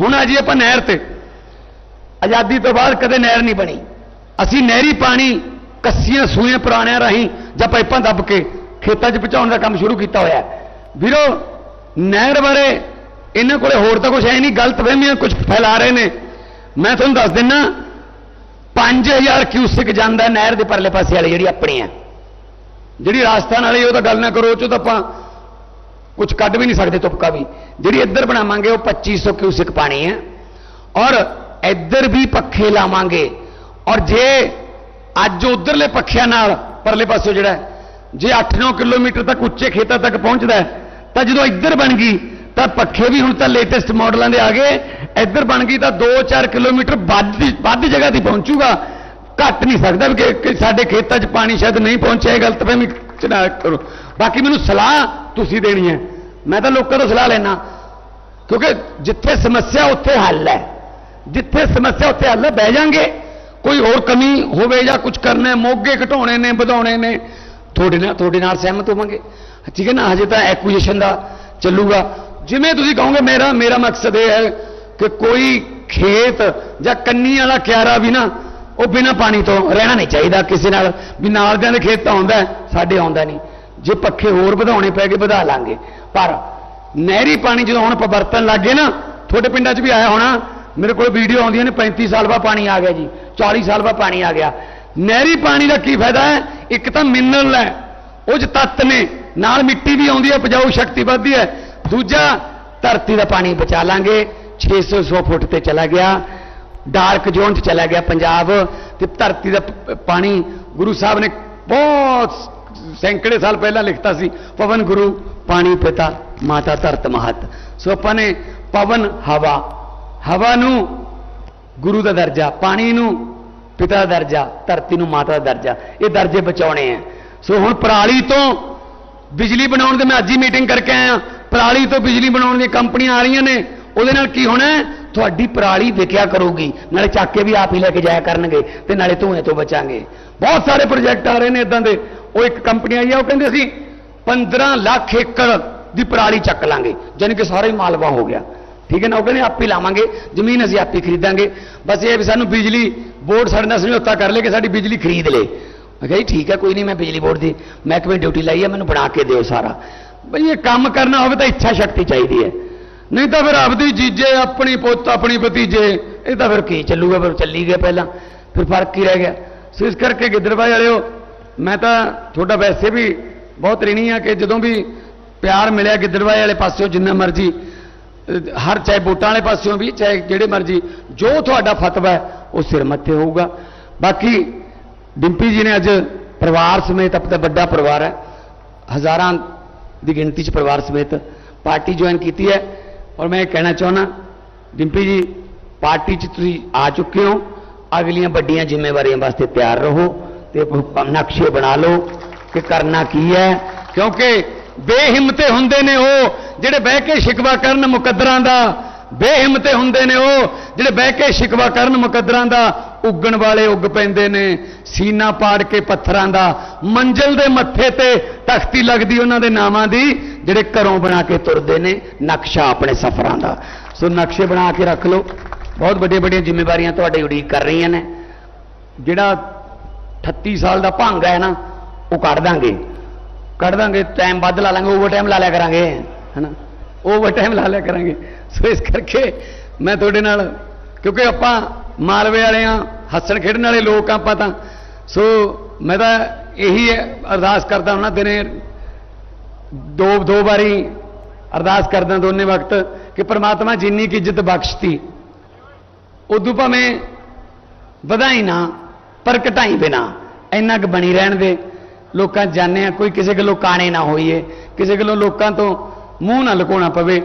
ਹੁਣ ਆ ਜੀ ਆਪਾਂ ਨਹਿਰ ਤੇ। ਆਜ਼ਾਦੀ ਤੋਂ ਬਾਅਦ ਕਦੇ ਨਹਿਰ ਨਹੀਂ ਬਣੀ। ਅਸੀਂ ਨਹਿਰੀ ਪਾਣੀ ਕੱਸੀਆਂ ਸੂਈਆਂ ਪੁਰਾਣਿਆਂ ਰਾਹੀਂ ਜਾਂ ਪਾਈਪਾਂ ਦੱਬ ਕੇ ਖੇਤਾਂ 'ਚ ਪਹੁੰਚਾਉਣ ਦਾ ਕੰਮ ਸ਼ੁਰੂ ਕੀਤਾ ਹੋਇਆ ਵੀਰੋ, ਨਹਿਰ ਬਾਰੇ ਇਹਨਾਂ ਕੋਲੇ ਹੋਰ ਤਾਂ ਕੁਝ ਹੈ ਨਹੀਂ, ਗਲਤ ਵਹਿਮੀਆਂ ਕੁਝ ਫੈਲਾ ਰਹੇ ਨੇ। ਮੈਂ ਤੁਹਾਨੂੰ ਦੱਸ ਦਿੰਨਾ 5000 ਕਿਊਸਿਕ ਜਾਂਦਾ ਨਹਿਰ ਦੇ ਪਰਲੇ ਪਾਸੇ ਵਾਲੀ ਜਿਹੜੀ ਆਪਣੀ ਹੈ। ਜਿਹੜੀ ਰਾਜਸਥਾਨ ਵਾਲੀ, ਉਹ ਤਾਂ ਗੱਲ ਨਾ ਕਰੋ, ਉਹ 'ਚੋਂ ਤਾਂ ਆਪਾਂ ਕੁਝ ਕੱਢ ਵੀ ਨਹੀਂ ਸਕਦੇ ਤੁਪਕਾ ਵੀ। ਜਿਹੜੀ ਇੱਧਰ ਬਣਾਵਾਂਗੇ, ਉਹ 2500 ਕਿਊਸਿਕ ਪਾਣੀ ਹੈ। ਔਰ ਇੱਧਰ ਵੀ ਪੱਖੇ ਲਾਵਾਂਗੇ। ਔਰ ਜੇ ਅੱਜ ਉਧਰਲੇ ਪੱਖਿਆਂ ਨਾਲ, ਪਰਲੇ ਪਾਸੋਂ ਜਿਹੜਾ ਜੇ 8-9 ਕਿਲੋਮੀਟਰ ਤੱਕ ਉੱਚੇ ਖੇਤਾਂ ਤੱਕ ਪਹੁੰਚਦਾ ਤਾਂ ਜਦੋਂ ਇੱਧਰ ਬਣ ਗਈ, ਤਾਂ ਪੱਖੇ ਵੀ ਹੁਣ ਤਾਂ ਲੇਟੈਸਟ ਮਾਡਲਾਂ ਦੇ ਆ ਗਏ। ਇੱਧਰ ਬਣ ਗਈ, ਤਾਂ 2-4 ਕਿਲੋਮੀਟਰ ਵੱਧ ਵੱਧ ਜਗ੍ਹਾ ਤੇ ਪਹੁੰਚੂਗਾ। ਘੱਟ ਨਹੀਂ ਸਕਦਾ ਵੀ ਕਿ- ਸਾਡੇ ਖੇਤਾਂ 'ਚ ਪਾਣੀ ਸ਼ਾਇਦ ਨਹੀਂ ਪਹੁੰਚਿਆ, ਇਹ ਗਲਤਫਹਿਮੀ ਚ ਨਾ ਕਰੋ। ਬਾਕੀ ਮੈਨੂੰ ਸਲਾਹ ਤੁਸੀਂ ਦੇਣੀ ਹੈ। ਮੈਂ ਤਾਂ ਲੋਕਾਂ ਤੋਂ ਸਲਾਹ ਲੈਣਾ ਕਿਉਂਕਿ ਜਿੱਥੇ ਸਮੱਸਿਆ, ਉੱਥੇ ਹੱਲ ਹੈ। ਜਿੱਥੇ ਸਮੱਸਿਆ, ਉੱਥੇ ਹੱਲ ਹੈ। ਬਹਿ ਜਾਾਂਗੇ। ਕੋਈ ਹੋਰ ਕਮੀ ਹੋਵੇ ਜਾਂ ਕੁਝ ਕਰਨਾ ਮੋਗੇ ਘਟਾਉਣੇ ਨੇ, ਵਧਾਉਣੇ ਨੇ, ਤੁਹਾਡੇ ਨਾਲ ਤੁਹਾਡੇ ਨਾਲ ਸਹਿਮਤ ਹੋਵਾਂਗੇ। ਠੀਕ ਹੈ ਨਾ? ਹਜੇ ਤਾਂ ਐਕੁਜੀਸ਼ਨ ਦਾ ਚੱਲੂਗਾ। ਜਿਵੇਂ ਤੁਸੀਂ ਕਹੋਗੇ, ਮੇਰਾ ਮੇਰਾ ਮਕਸਦ ਇਹ ਹੈ ਕਿ ਕੋਈ ਖੇਤ ਜਾਂ ਕੰਨੀ ਵਾਲਾ ਕਿਆਰਾ ਵੀ ਨਾ ਉਹ ਬਿਨਾ ਪਾਣੀ ਤੋਂ ਰਹਿਣਾ ਨਹੀਂ ਚਾਹੀਦਾ। ਕਿਸੇ ਨਾਲ ਵੀ ਨਾਲ ਦੇ ਖੇਤ ਤਾਂ ਆਉਂਦਾ ਸਾਡੇ ਆਉਂਦਾ ਨਹੀਂ। ਜੇ ਪੱਖੇ ਹੋਰ ਵਧਾਉਣੇ ਪੈ ਗਏ, ਵਧਾ ਲਾਂਗੇ। ਪਰ ਨਹਿਰੀ ਪਾਣੀ ਜਦੋਂ ਹੁਣ ਆਪਾਂ ਵਰਤਣ ਲੱਗੇ ਨਾ, ਤੁਹਾਡੇ ਪਿੰਡਾਂ 'ਚ ਵੀ ਆਇਆ ਹੋਣਾ, ਮੇਰੇ ਕੋਲ ਵੀਡੀਓ ਆਉਂਦੀਆਂ ਨੇ 35 ਸਾਲ ਬਾਅਦ ਪਾਣੀ ਆ ਗਿਆ ਜੀ 40 ਸਾਲ ਬਾਅਦ ਪਾਣੀ ਆ ਗਿਆ। ਨਹਿਰੀ ਪਾਣੀ ਦਾ ਕੀ ਫਾਇਦਾ ਹੈ? ਇੱਕ ਤਾਂ ਮਿਨਰਲ ਹੈ, ਉਹ 'ਚ ਤੱਤ ਨੇ, ਨਾਲ ਮਿੱਟੀ ਵੀ ਆਉਂਦੀ ਹੈ, ਉਪਜਾਊ ਸ਼ਕਤੀ ਵੱਧਦੀ ਹੈ। ਦੂਜਾ, ਧਰਤੀ ਦਾ ਪਾਣੀ ਬਚਾ ਲਾਂਗੇ। 600 ਫੁੱਟ ਤੇ ਚਲਾ ਗਿਆ। ਡਾਰਕ ਜ਼ੋਨ 'ਚ ਚਲਾ ਗਿਆ ਪੰਜਾਬ ਤੇ ਧਰਤੀ ਦਾ ਪਾਣੀ ਗੁਰੂ ਸਾਹਿਬ ਨੇ ਬਹੁਤ ਸੈਂਕੜੇ ਸਾਲ ਪਹਿਲਾਂ ਲਿਖਤਾ ਸੀ, ਪਵਨ ਗੁਰੂ ਪਾਣੀ ਪਿਤਾ, ਮਾਤਾ ਧਰਤ ਮਹਤ। ਸੋ ਆਪਾਂ ਨੇ ਪਵਨ, ਹਵਾ ਹਵਾ ਨੂੰ ਗੁਰੂ ਦਾ ਦਰਜਾ, ਪਾਣੀ ਨੂੰ ਪਿਤਾ ਦਾ ਦਰਜਾ, ਧਰਤੀ ਨੂੰ ਮਾਤਾ ਦਾ ਦਰਜਾ, ਇਹ ਦਰਜੇ ਬਚਾਉਣੇ ਆ। ਸੋ ਹੁਣ ਪਰਾਲੀ ਤੋਂ ਬਿਜਲੀ ਬਣਾਉਣ ਦੇ ਮੈਂ ਅੱਜ ਹੀ ਮੀਟਿੰਗ ਕਰਕੇ ਆਇਆ। ਪਰਾਲੀ ਤੋਂ ਬਿਜਲੀ ਬਣਾਉਣ ਦੀਆਂ ਕੰਪਨੀਆਂ ਆ ਰਹੀਆਂ ਨੇ, ਉਹਦੇ ਨਾਲ ਕੀ ਹੋਣਾ ਤੁਹਾਡੀ ਪਰਾਲੀ ਵਿਕਿਆ ਕਰੂਗੀ। ਨਾਲੇ ਚੱਕ ਕੇ ਵੀ ਆਪ ਹੀ ਲੈ ਕੇ ਜਾਇਆ ਕਰਨਗੇ ਤੇ ਨਾਲੇ ਧੂਏ ਤੋਂ ਬਚਾਂਗੇ। ਬਹੁਤ ਸਾਰੇ ਪ੍ਰੋਜੈਕਟ ਆ ਰਹੇ ਨੇ ਇਦਾਂ ਦੇ। ਉਹ ਇੱਕ ਕੰਪਨੀ ਆਈ ਆ, ਉਹ ਕਹਿੰਦੇ ਅਸੀਂ 15 ਲੱਖ ਏਕੜ ਦੀ ਪਰਾਲੀ ਚੱਕ ਲਾਂਗੇ। ਜਾਣੀ ਕਿ ਸਾਰਾ ਹੀ ਮਾਲਵਾ ਹੋ ਗਿਆ। ਠੀਕ ਹੈ ਨਾ? ਉਹ ਕਹਿੰਦੇ ਆਪ ਹੀ ਲਾਵਾਂਗੇ, ਜ਼ਮੀਨ ਅਸੀਂ ਆਪ ਹੀ ਖਰੀਦਾਂਗੇ। ਬਸ ਇਹ ਵੀ ਸਾਨੂੰ ਬਿਜਲੀ ਬੋਰਡ ਸਾਡੇ ਨਾਲ ਸਮਝੌਤਾ ਕਰ ਲੇ ਕਿ ਸਾਡੀ ਬਿਜਲੀ ਖਰੀਦ ਲੇ ਮੈਂ ਕਿਹਾ ਜੀ ਠੀਕ ਹੈ, ਕੋਈ ਨਹੀਂ, ਮੈਂ ਬਿਜਲੀ ਬੋਰਡ ਦੀ ਮਹਿਕਮੇ ਡਿਊਟੀ ਲਾਈ ਹੈ, ਮੈਨੂੰ ਬਣਾ ਕੇ ਦਿਓ ਸਾਰਾ। ਬਈ ਇਹ ਕੰਮ ਕਰਨਾ ਹੋਵੇ ਤਾਂ ਇੱਛਾ ਸ਼ਕਤੀ ਚਾਹੀਦੀ ਹੈ। ਨਹੀਂ ਤਾਂ ਫਿਰ ਆਪਦੀ ਜੀਜੇ, ਆਪਣੀ ਪੁੱਤ, ਆਪਣੀ ਭਤੀਜੇ, ਇਹ ਤਾਂ ਫਿਰ ਕੀ ਚੱਲੂਗਾ, ਫਿਰ ਚੱਲੀ ਗਿਆ ਪਹਿਲਾਂ, ਫਿਰ ਫ਼ਰਕ ਕੀ ਰਹਿ ਗਿਆ। ਸੋ ਇਸ ਕਰਕੇ ਗਿੱਦੜਬਾਈ ਵਾਲਿਓ, ਮੈਂ ਤਾਂ ਤੁਹਾਡਾ ਵੈਸੇ ਵੀ ਬਹੁਤ ਰਿਣੀ ਆ ਕਿ ਜਦੋਂ ਵੀ ਪਿਆਰ ਮਿਲਿਆ ਗਿੱਦੜਬਾਈ ਵਾਲੇ ਪਾਸਿਓਂ, ਜਿੰਨਾ ਮਰਜ਼ੀ ਹਰ ਚਾਹੇ ਵੋਟਾਂ ਵਾਲੇ ਪਾਸਿਓਂ ਵੀ, ਚਾਹੇ ਜਿਹੜੇ ਮਰਜ਼ੀ, ਜੋ ਤੁਹਾਡਾ ਫਤਵਾ ਹੈ, ਉਹ ਸਿਰ ਮੱਥੇ ਹੋਊਗਾ। ਬਾਕੀ ਡਿੰਪੀ ਜੀ ਨੇ ਅੱਜ ਪਰਿਵਾਰ ਸਮੇਤ, ਆਪਣਾ ਵੱਡਾ ਪਰਿਵਾਰ ਹੈ, ਹਜ਼ਾਰਾਂ ਦੀ ਗਿਣਤੀ 'ਚ ਪਰਿਵਾਰ ਸਮੇਤ ਪਾਰਟੀ ਜੁਆਇਨ ਕੀਤੀ ਹੈ। ਔਰ ਮੈਂ ਇਹ ਕਹਿਣਾ ਚਾਹੁੰਦਾ ਡਿੰਪੀ ਜੀ ਪਾਰਟੀ 'ਚ ਤੁਸੀਂ ਆ ਚੁੱਕੇ ਹੋ ਅਗਲੀਆਂ ਵੱਡੀਆਂ ਜ਼ਿੰਮੇਵਾਰੀਆਂ ਵਾਸਤੇ ਤਿਆਰ ਰਹੋ ਤੇ ਨਕਸ਼ੇ ਬਣਾ ਲਓ ਕਿ ਕਰਨਾ ਕੀ ਹੈ ਕਿਉਂਕਿ ਬੇਹਿੰਮਤੇ ਹੁੰਦੇ ਨੇ ਉਹ ਜਿਹੜੇ ਬਹਿ ਕੇ ਸ਼ਿਕਵਾ ਕਰਨ ਮੁਕੱਦਰਾਂ ਦਾ ਬੇਹਿੰਮਤੇ ਹੁੰਦੇ ਨੇ ਉਹ ਜਿਹੜੇ ਬਹਿ ਕੇ ਸ਼ਿਕਵਾ ਕਰਨ ਮੁਕੱਦਰਾਂ ਦਾ ਉੱਗਣ ਵਾਲੇ ਉੱਗ ਪੈਂਦੇ ਨੇ ਸੀਨਾ ਪਾੜ ਕੇ ਪੱਥਰਾਂ ਦਾ ਮੰਜ਼ਲ ਦੇ ਮੱਥੇ ਤੇ ਤਖਤੀ ਲੱਗਦੀ ਉਹਨਾਂ ਦੇ ਨਾਵਾਂ ਦੀ ਜਿਹੜੇ ਘਰੋਂ ਬਣਾ ਕੇ ਤੁਰਦੇ ਨੇ, ਨਕਸ਼ਾ ਆਪਣੇ ਸਫ਼ਰਾਂ ਦਾ। ਸੋ ਨਕਸ਼ੇ ਬਣਾ ਕੇ ਰੱਖ ਲਓ। ਬਹੁਤ ਵੱਡੀਆਂ ਵੱਡੀਆਂ ਜ਼ਿੰਮੇਵਾਰੀਆਂ ਤੁਹਾਡੇ ਉਡੀਕ ਕਰ ਰਹੀਆਂ ਨੇ। ਜਿਹੜਾ 38 ਸਾਲ ਦਾ ਭੰਗ ਹੈ ਨਾ, ਉਹ ਕੱਢ ਦਾਂਗੇ। ਕੱਢ ਦਾਂਗੇ ਟਾਈਮ ਵੱਧ ਲਾ ਲਾਂਗੇ ਓਵਰ ਟਾਈਮ ਲਾ ਲਿਆ ਕਰਾਂਗੇ, ਹੈਨਾ? ਓਵਰ ਟਾਈਮ ਲਾ ਲਿਆ ਕਰਾਂਗੇ। ਸੋ ਇਸ ਕਰਕੇ ਮੈਂ ਤੁਹਾਡੇ ਨਾਲ, ਕਿਉਂਕਿ ਆਪਾਂ ਮਾਲਵੇ ਵਾਲੇ ਆ ਹੱਸਣ ਖੇਡਣ ਵਾਲੇ ਲੋਕ ਆ ਆਪਾਂ ਤਾਂ। ਸੋ ਮੈਂ ਤਾਂ ਇਹੀ ਅਰਦਾਸ ਕਰਦਾ ਉਹਨਾਂ ਦਿਨੇ ਦੋ ਦੋ ਵਾਰੀ ਅਰਦਾਸ ਕਰਦਾ ਦੋਨੇ ਵਕਤ ਕਿ ਪ੍ਰਮਾਤਮਾ ਜਿੰਨੀ ਕੀ ਇੱਜ਼ਤ ਬਖਸ਼ਤੀ, ਉਦੋਂ ਭਾਵੇਂ ਵਧਾਈ ਨਾ, ਪਰ ਘਟਾਈ ਬਿਨਾ ਇੰਨਾ ਕੁ ਬਣੀ ਰਹਿਣ ਦੇ। ਲੋਕਾਂ 'ਚ ਜਾਣੇ ਆ ਕੋਈ ਕਿਸੇ ਗੱਲੋਂ ਕਾਣੇ ਨਾ ਹੋਈਏ, ਕਿਸੇ ਗੱਲੋਂ ਲੋਕਾਂ ਤੋਂ ਮੂੰਹ ਨਾ ਲੁਕਾਉਣਾ ਪਵੇ।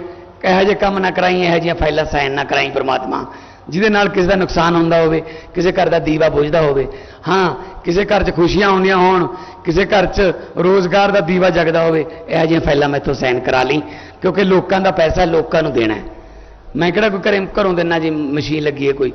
ਇਹੋ ਜਿਹੇ ਕੰਮ ਨਾ ਕਰਾਈ, ਇਹੋ ਜਿਹੀਆਂ ਫਾਈਲਾਂ ਸਾਈਨ ਨਾ ਕਰਾਈ ਪ੍ਰਮਾਤਮਾ। ਜਿਹਦੇ ਨਾਲ ਕਿਸੇ ਦਾ ਨੁਕਸਾਨ ਹੁੰਦਾ ਹੋਵੇ, ਕਿਸੇ ਘਰ ਦਾ ਦੀਵਾ ਬੁਝਦਾ ਹੋਵੇ। ਹਾਂ, ਕਿਸੇ ਘਰ 'ਚ ਖੁਸ਼ੀਆਂ ਆਉਂਦੀਆਂ ਹੋਣ, ਕਿਸੇ ਘਰ 'ਚ ਰੋਜ਼ਗਾਰ ਦਾ ਦੀਵਾ ਜਗਦਾ ਹੋਵੇ, ਇਹੋ ਜਿਹੀਆਂ ਫਾਈਲਾਂ ਮੈਥੋਂ ਸਾਈਨ ਕਰਾ ਲਈ, ਕਿਉਂਕਿ ਲੋਕਾਂ ਦਾ ਪੈਸਾ ਲੋਕਾਂ ਨੂੰ ਦੇਣਾ ਮੈਂ ਕਿਹੜਾ ਕੋਈ ਘਰੇ ਘਰੋਂ ਦੇਣਾ ਜੀ, ਮਸ਼ੀਨ ਲੱਗੀ ਹੈ ਕੋਈ।